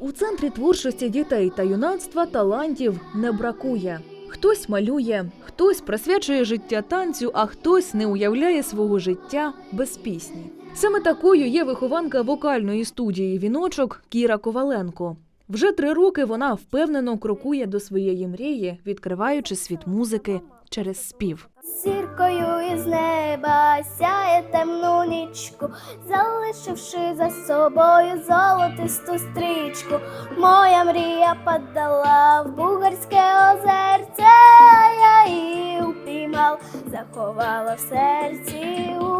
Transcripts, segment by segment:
У центрі творчості дітей та юнацтва талантів не бракує. Хтось малює, хтось присвячує життя танцю, а хтось не уявляє свого життя без пісні. Саме такою є вихованка вокальної студії віночок Кіра Коваленко. Вже три роки вона впевнено крокує до своєї мрії, відкриваючи світ музики через спів. Зіркою із неба сяє темну нічку, залишивши за собою золотисту стрічку. Моя мрія падала в бугарське озерце, а я її упіймав, заховала в серці. у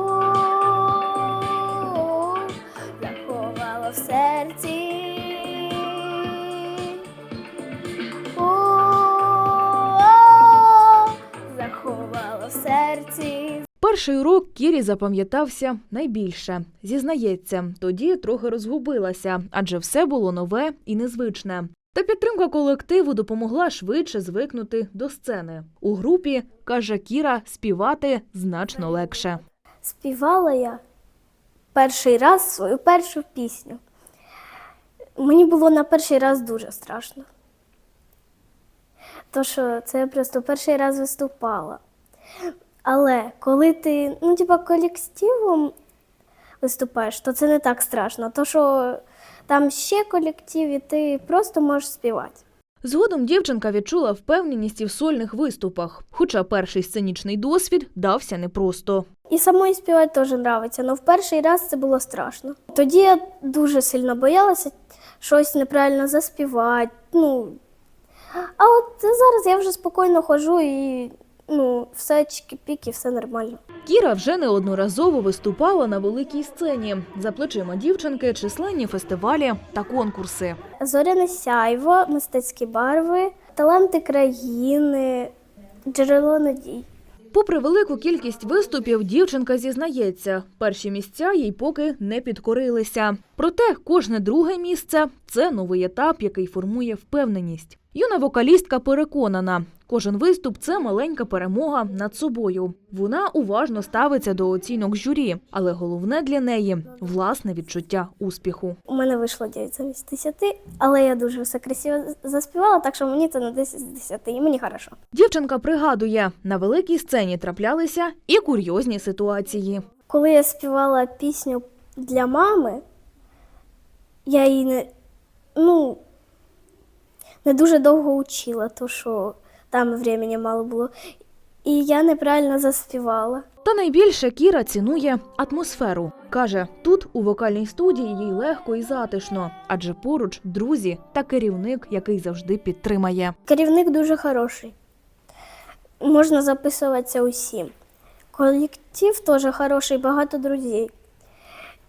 Заховала в серці. Серці. Перший урок Кірі запам'ятався найбільше. Зізнається, тоді трохи розгубилася, адже все було нове і незвичне. Та підтримка колективу допомогла швидше звикнути до сцени. У групі, каже Кіра, співати значно легше. Співала я перший раз свою першу пісню. Мені було на перший раз дуже страшно. То що це я просто перший раз виступала. Але коли ти, ну, типа, колективом виступаєш, то це не так страшно. То що там ще колектив, і ти просто можеш співати. Згодом дівчинка відчула впевненість і в сольних виступах, хоча перший сценічний досвід дався непросто. І самої співати теж подобається, але в перший раз це було страшно. Тоді я дуже сильно боялася щось неправильно заспівати. Ну, а от зараз я вже спокійно ходжу і ну, все чики-піки, все нормально. Кіра вже неодноразово виступала на великій сцені. За плечима дівчинки численні фестивалі та конкурси. Зоряне сяйво, мистецькі барви, таланти країни, джерело надій. Попри велику кількість виступів, дівчинка зізнається, перші місця їй поки не підкорилися. Проте кожне друге місце це новий етап, який формує впевненість. Юна вокалістка переконана, кожен виступ це маленька перемога над собою. Вона уважно ставиться до оцінок журі, але головне для неї власне відчуття успіху. У мене вийшло 9 замість 10, але я дуже все красиво заспівала, так що мені це на 10 з 10, і мені хорошо. Дівчинка пригадує, на великій сцені траплялися і курйозні ситуації. Коли я співала пісню для мами, я її не, ну, не дуже довго учила, то що там времени мало було. І я неправильно заспівала. Та найбільше Кіра цінує атмосферу. Каже, тут у вокальній студії їй легко і затишно, адже поруч друзі та керівник, який завжди підтримає. Керівник дуже хороший. Можна записуватися усім. Колектив теж хороший, багато друзів.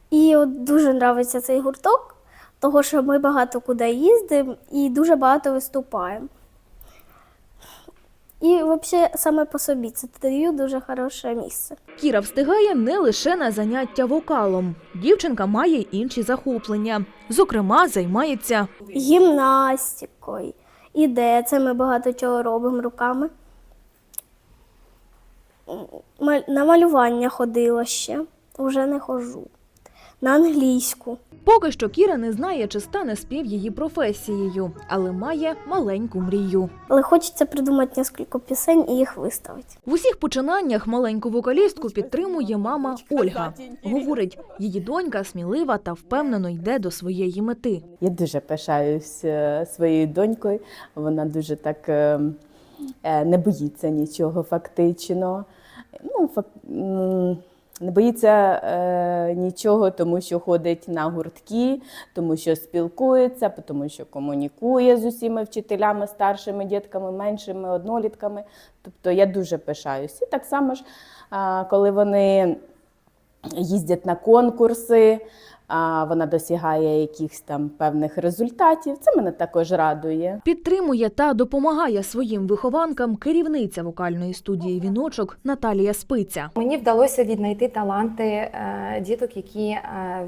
І от дуже подобається цей гурток, того що ми багато куди їздимо і дуже багато виступаємо. І взагалі саме по собі це даю дуже хороше місце. Кіра встигає не лише на заняття вокалом. Дівчинка має інші захоплення. Зокрема, займається Гімнастикою. Іде, це ми багато чого робимо руками. На малювання ходила ще, вже не ходжу. На англійську. Поки що Кіра не знає, чи стане спів її професією, але має маленьку мрію. Але хочеться придумати кілька пісень і їх виставити. В усіх починаннях маленьку вокалістку підтримує мама Ольга. Говорить, її донька смілива та впевнено йде до своєї мети. Я дуже пишаюсь е, своєю донькою. Вона дуже так е, е, не боїться нічого фактично. Ну, фак, не боїться е, нічого, тому що ходить на гуртки, тому що спілкується, тому що комунікує з усіма вчителями, старшими дітками, меншими, однолітками. Тобто я дуже пишаюсь. І так само ж, е, коли вони їздять на конкурси, вона досягає якихось там певних результатів. Це мене також радує. Підтримує та допомагає своїм вихованкам керівниця вокальної студії віночок Наталія Спиця. Мені вдалося віднайти таланти е, діток, які е,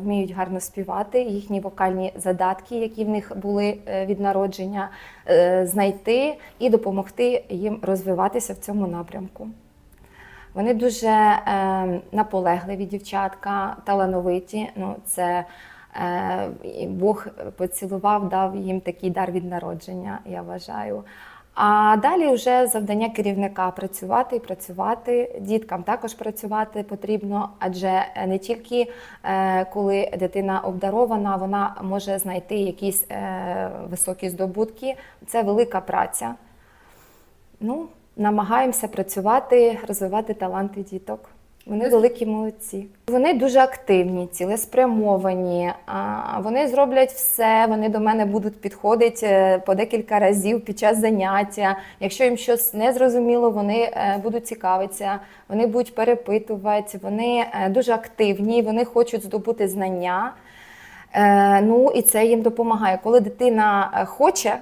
вміють гарно співати, їхні вокальні задатки, які в них були е, від народження, знайти і допомогти їм розвиватися в цьому напрямку. Вони дуже е, наполегливі дівчатка, талановиті. Ну, це Е, Бог поцілував, дав їм такий дар від народження, я вважаю. А далі вже завдання керівника працювати і працювати. Діткам також працювати потрібно, адже не тільки е, коли дитина обдарована, вона може знайти якісь е, високі здобутки. Це велика праця. Ну, намагаємося працювати, розвивати таланти діток. Вони великі молодці. Вони дуже активні, цілеспрямовані. Вони зроблять все. Вони до мене будуть підходити е, по декілька разів під час заняття. Якщо їм щось не зрозуміло, вони е, будуть цікавитися, вони будуть перепитувати. Вони е, дуже активні, вони хочуть здобути знання. Ну і це їм допомагає. Коли дитина хоче,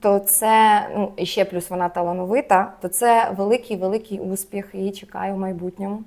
то це ну і ще плюс вона талановита, то це великий великий успіх. Її чекає в майбутньому.